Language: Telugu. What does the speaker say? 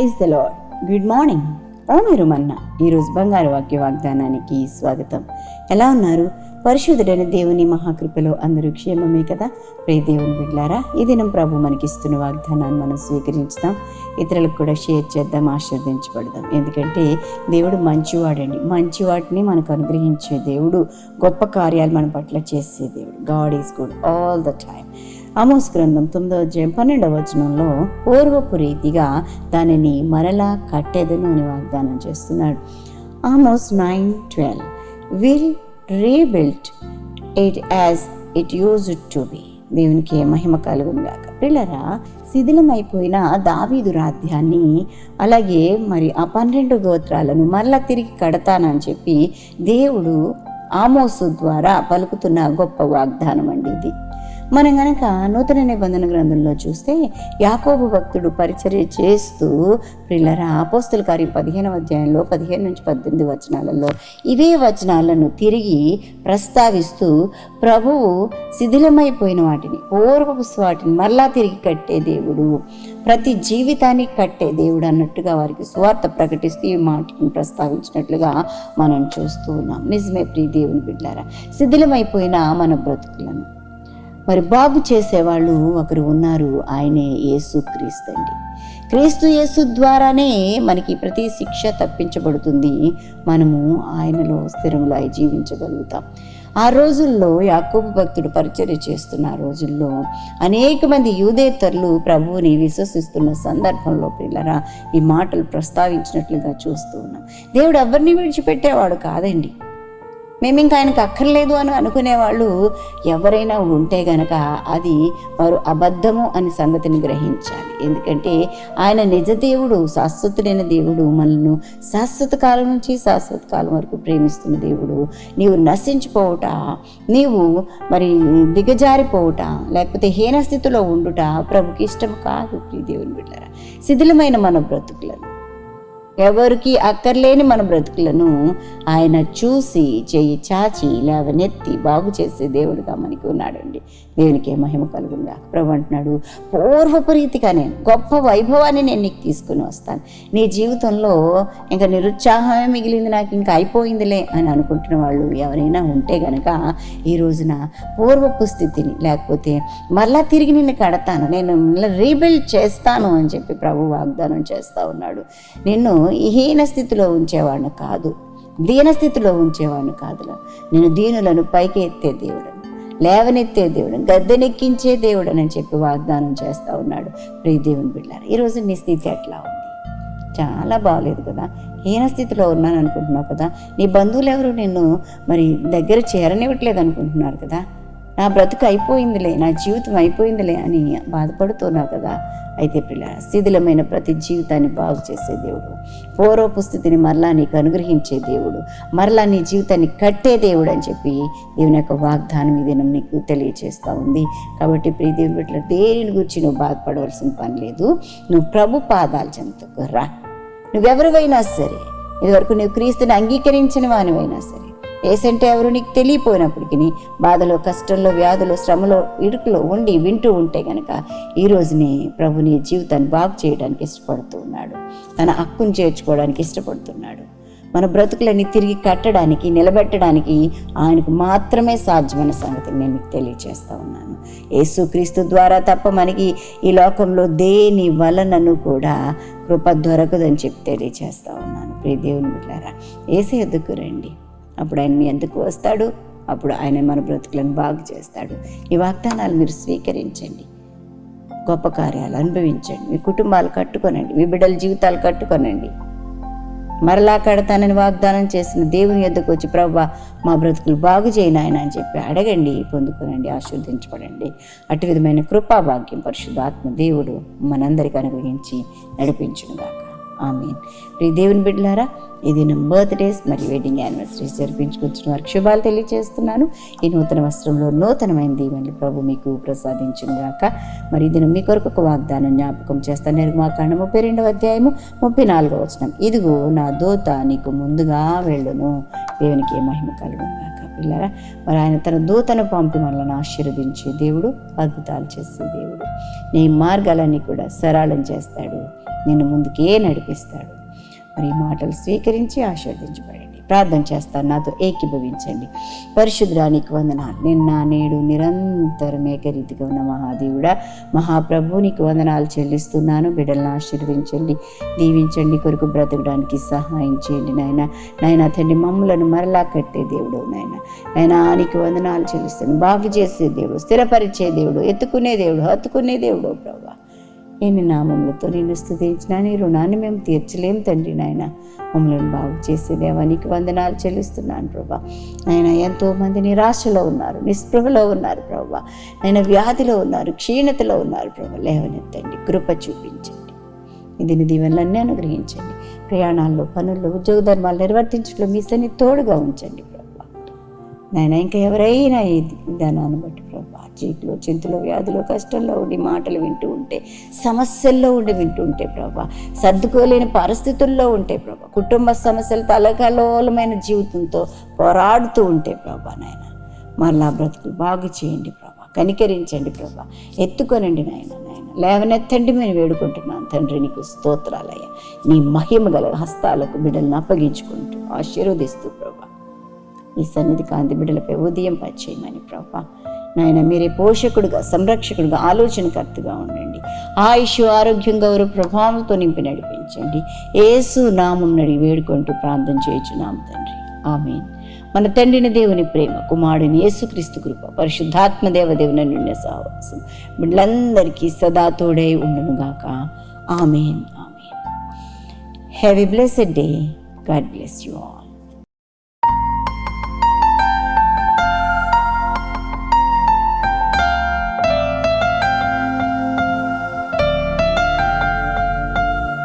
praise the Lord good morning. ఓ మీరు మన్న ఈరోజు బంగారు వాక్య వాగ్దానానికి స్వాగతం. ఎలా ఉన్నారు? పరిశుద్ధుడైన దేవుని మహాకృపలో అందరూ క్షేమమే కదా? ప్రే దేవుని బిడ్లారా ఈ దినం ప్రభు మనకిస్తున్న వాగ్దానాన్ని మనం స్వీకరించుదాం. ఇతరులకు కూడా షేర్ చేద్దాం ఆశీర్వదించబడదాం. ఎందుకంటే దేవుడు మంచివాడండి. మంచి వాటిని మనకు అనుగ్రహించే దేవుడు గొప్ప కార్యాలు మన పట్ల చేసే దేవుడు. God is good all the time Amos గ్రంథం తొమ్మిదో అధ్యాయం పన్నెండవ వచనంలో పూర్వపు రీతిగా దానిని మరలా కట్టెదను అని వాగ్దానం చేస్తున్నాడు. Amos nine twelve. Will rebuilt it as it used to be. దేవునికి మహిమ కలుగుగాక పిల్లరా శిథిలమైపోయిన దావీదు రాధ్యాన్ని అలాగే మరి ఆ పన్నెండు గోత్రాలను మరలా తిరిగి కడతానని చెప్పి దేవుడు ఆమోసు ద్వారా పలుకుతున్న గొప్ప వాగ్దానం అండి ఇది. మనం గనక నూతన నిబంధన గ్రంథంలో చూస్తే యాకోబు భక్తుడు పరిచర్య చేస్తూ ప్రిల్లర ఆపోస్తుల కార్యం పదిహేనవ అధ్యాయంలో పదిహేను నుంచి పద్దెనిమిది వచనాలలో ఇవే వచనాలను తిరిగి ప్రస్తావిస్తూ ప్రభువు శిథిలమైపోయిన వాటిని పూర్వపు వాటిని మరలా తిరిగి కట్టే దేవుడు ప్రతి జీవితాన్ని కట్టే దేవుడు అన్నట్టుగా వారికి స్వార్థ ప్రకటిస్తూ ఈ మాటను ప్రస్తావించినట్లుగా మనం చూస్తూ ఉన్నాం. నిజమే ప్రియ దేవుని బిడ్డారా శిథిలమైపోయిన మన బ్రతుకులను మరి బాగు చేసేవాళ్ళు ఒకరు ఉన్నారు ఆయనే యేసు క్రీస్తు అండి. క్రీస్తు యేసు ద్వారానే మనకి ప్రతి శిక్ష తప్పించబడుతుంది. మనము ఆయనలో స్థిరములై జీవించగలుగుతాం. ఆ రోజుల్లో యాకోబు భక్తుడు పరిచర్య చేస్తున్న రోజుల్లో అనేక మంది యూదేతరులు ప్రభువుని విశ్వసిస్తున్న సందర్భంలో పిల్లరా ఈ మాటలు ప్రస్తావించినట్లుగా చూస్తూ ఉన్నాం. దేవుడు ఎవరిని విడిచిపెట్టేవాడు కాదండి. మేము ఇంకా ఆయనకు అక్కర్లేదు అని అనుకునే వాళ్ళు ఎవరైనా ఉంటే గనక అది వారు అబద్ధము అనే సంగతిని గ్రహించాలి. ఎందుకంటే ఆయన నిజ దేవుడు శాశ్వతుడైన దేవుడు మనల్ని శాశ్వత కాలం నుంచి శాశ్వత కాలం వరకు ప్రేమిస్తున్న దేవుడు. నీవు నశించిపోవుట నీవు మరి దిగజారిపోవుట లేకపోతే హీన స్థితిలో ఉండుట ప్రభుకి ఇష్టం కాదు ప్రియ దేవుని బిడ్డారా శిథిలమైన మన బ్రతుకులను ఎవరికి అక్కర్లేని మన బ్రతుకులను ఆయన చూసి చేయి చాచి లేవనెత్తి బాగు చేసే దేవుడుగా మనకి ఉన్నాడండి. దేవునికి మహిమ కలుగుందా ప్రభు అంటున్నాడు పూర్వపరీతిగా నేను గొప్ప వైభవాన్ని నేను నీకు తీసుకుని వస్తాను. నీ జీవితంలో ఇంకా నిరుత్సాహమే మిగిలింది నాకు ఇంకా అయిపోయిందిలే అని అనుకుంటున్న వాళ్ళు ఎవరైనా ఉంటే గనక ఈ రోజున పూర్వపు స్థితిని లేకపోతే మళ్ళా తిరిగి నిన్ను కడతాను నేను మళ్ళీ రీబిల్డ్ చేస్తాను అని చెప్పి ప్రభు వాగ్దానం చేస్తూ ఉన్నాడు. నిన్ను హీన స్థితిలో ఉంచేవాడిని కాదు. దీనస్థితిలో ఉంచేవాడిని కాదు. నేను దీనులను పైకి ఎత్తే దేవుడని లేవనెత్తే దేవుడు గద్దెనెక్కించే దేవుడు అని చెప్పి వాగ్దానం చేస్తూ ఉన్నాడు. ప్రియ దేవుని బిడ్డారు ఈరోజు నీ స్థితి ఎట్లా ఉంది? చాలా బాగలేదు కదా? హీన స్థితిలో ఉన్నాను అనుకుంటున్నావు కదా? నీ బంధువులు ఎవరు? నిన్ను మరి దగ్గర చేరనివ్వట్లేదు అనుకుంటున్నారు కదా? నా బ్రతుకు అయిపోయిందిలే నా జీవితం అయిపోయిందిలే అని బాధపడుతున్నావు కదా. అయితే పిల్ల శిథిలమైన ప్రతి జీవితాన్ని బాగు చేసే దేవుడు. పూర్వపు స్థితిని మరలా నీకు అనుగ్రహించే దేవుడు. మరలా నీ జీవితాన్ని కట్టే దేవుడు అని చెప్పి దేవుని యొక్క వాగ్దానం ఈ దినం నీకు తెలియజేస్తూ ఉంది. కాబట్టి ప్రియ దేవుని బిడ్డలు దేని గురించి నువ్వు బాధపడవలసిన పని లేదు. నువ్వు ప్రభు పాదాల చెందుకు రా. నువ్వెవరివైనా సరే ఇదివరకు నువ్వు క్రీస్తుని అంగీకరించిన వానివైనా సరే ఏసంటే ఎవరు నీకు తెలియపోయినప్పటికీ బాధలో కష్టంలో వ్యాధులు శ్రమలో ఇరుకులో ఉండి వింటూ ఉంటే గనక ఈ రోజుని ప్రభు నీ జీవితాన్ని బాగు చేయడానికి ఇష్టపడుతూ ఉన్నాడు. తన హక్కును చేర్చుకోవడానికి ఇష్టపడుతున్నాడు. మన బ్రతుకులని తిరిగి కట్టడానికి నిలబెట్టడానికి ఆయనకు మాత్రమే సాధ్యమైన సంగతి నేను మీకు తెలియచేస్తా ఉన్నాను. యేసుక్రీస్తు ద్వారా తప్ప మనకి ఈ లోకంలో దేని వలనను కూడా కృప దొరకదని చెప్పి తెలియచేస్తా ఉన్నాను. ప్రియ దేవుని బిడ్డారా ఏసే ఎద్దుకు రండి. అప్పుడు ఆయన మీ ఎందుకు వస్తాడు? అప్పుడు ఆయన మన బ్రతుకులను బాగు చేస్తాడు. ఈ వాగ్దానాలు మీరు స్వీకరించండి. గొప్ప కార్యాలు అనుభవించండి. మీ కుటుంబాలు కట్టుకొనండి. మీ బిడ్డల జీవితాలు కట్టుకొనండి. మరలా కడతానని వాగ్దానం చేసిన దేవుని ఎద్దకు వచ్చి ప్రభా మా బ్రతుకులు బాగు చేయను ఆయన అని చెప్పి అడగండి పొందుకోనండి ఆశీర్వదించబడండి. అటు విధమైన కృపా భాగ్యం పరిశుద్ధాత్మ దేవుడు మనందరికీ అనుగ్రహించి నడిపించుగాక ఆమె ప్రియ దేవుని బిడ్డలారా ఇది నా బర్త్డేస్ మరియు వెడ్డింగ్ యానివర్సరీస్ జరిపించుకొచ్చిన వారికి శుభాలు తెలియజేస్తున్నాను ఈ నూతన వస్త్రంలో నూతనమైన దీవెనలు ప్రభు మీకు ప్రసాదించిన గాక. మరి ఇది మీ కొరకు ఒక వాగ్దానం జ్ఞాపకం చేస్తాను. నిర్మాకాండ ముప్పై రెండవ అధ్యాయము ముప్పై నాలుగవ వచనం. ఇదిగో నా దోత నీకు ముందుగా వెళ్ళును. దేవునికి ఏ మహిమ కలుగునుగాక పిల్లరా మరి ఆయన తన దూతను పంపి మనల్ని ఆశీర్వదించే దేవుడు అద్భుతాలు చేసే దేవుడు. నీ మార్గాలన్నీ కూడా సరళం చేస్తాడు. నిన్ను ముందుకే నడిపిస్తాడు. మరి మాటలు స్వీకరించి ఆశీర్వదించబడండి. ప్రార్థన చేస్తాను నాతో ఏకీభవించండి. పరిశుద్ధానికి వందనాలు. నిన్న నేడు నిరంతరం ఏకరీతిగా ఉన్న మహాదేవుడా మహాప్రభు నీకు వందనాలు చెల్లిస్తున్నాను. బిడ్డలను ఆశీర్వదించండి. దీవించండి. కొరకు బ్రతకడానికి సహాయం చేయండి నాయన. నాయన తండ్రి మమ్మలను మరలా కట్టే దేవుడు నాయన. నాయన నీకు వందనాలు చెల్లిస్తాను బాగు చేసే దేవుడు స్థిరపరిచే దేవుడు ఎత్తుకునే దేవుడు హత్తుకునే దేవుడు ప్రభా. నేను నామములతో నేను స్థుతించిన నీ రుణాన్ని మేము తీర్చలేం తండ్రి నాయన. మమ్మల్ని బాగు చేసే దేవానికి వందనాలు చెల్లిస్తున్నాను ప్రభా. ఆయన ఎంతో మంది నిరాశలో ఉన్నారు నిస్పృహలో ఉన్నారు ప్రభా. ఆయన వ్యాధిలో ఉన్నారు క్షీణతలో ఉన్నారు ప్రభా. లేవనెత్తండి కృప చూపించండి. ఇది దీవెనలన్నీ అనుగ్రహించండి. ప్రయాణాల్లో పనుల్లో ఉద్యోగ ధర్మాలు నిర్వర్తించడంలో మీ సన్ని తోడుగా ఉంచండి ప్రభా. నాయన ఇంకా ఎవరైనా ఈ విధానాన్ని బట్టి చీకులో చింతలో వ్యాధిలో కష్టంలో ఉండి మాటలు వింటూ ఉంటే సమస్యల్లో ఉండి వింటూ ఉంటే ప్రభా సర్దుకోలేని పరిస్థితుల్లో ఉంటే ప్రభా కుటుంబ సమస్యలు తలకలోలమైన జీవితంతో పోరాడుతూ ఉంటే ప్రభా నాయన మరలా బ్రతుకులు బాగు చేయండి ప్రభా కనికరించండి ప్రభా ఎత్తుకొనండి నాయన నాయన. లేవనెత్తండి మేము వేడుకుంటున్నాను తండ్రి నీకు స్తోత్రాలయ్య. నీ మహిమ గల హస్తాలకు బిడ్డలను అప్పగించుకుంటూ ఆశీర్వదిస్తూ ప్రభా ఈ సన్నిధి కాంతి బిడ్డలపై ఉదయం పచ్చేయమని ప్రభా నాయన మీరే పోషకుడుగా సంరక్షకుడుగా ఆలోచనకర్తగా ఉండండి. ఆయుష్ ఆరోగ్యం గౌరవ ప్రభావంతో నింపి నడిపించండి. ఏసు నామం నడి వేడుకుంటూ ప్రార్థన చేయుచున్నాం తండ్రి. ఆమెన్. మన తండ్రిని దేవుని ప్రేమ కుమారుడిని యేసుక్రీస్తు కృప పరిశుద్ధాత్మ దేవదేవుని నిన్న సహవాసం వీళ్ళందరికీ సదా తోడై ఉండునుగాక amen. Amen. Have a blessed day God bless you all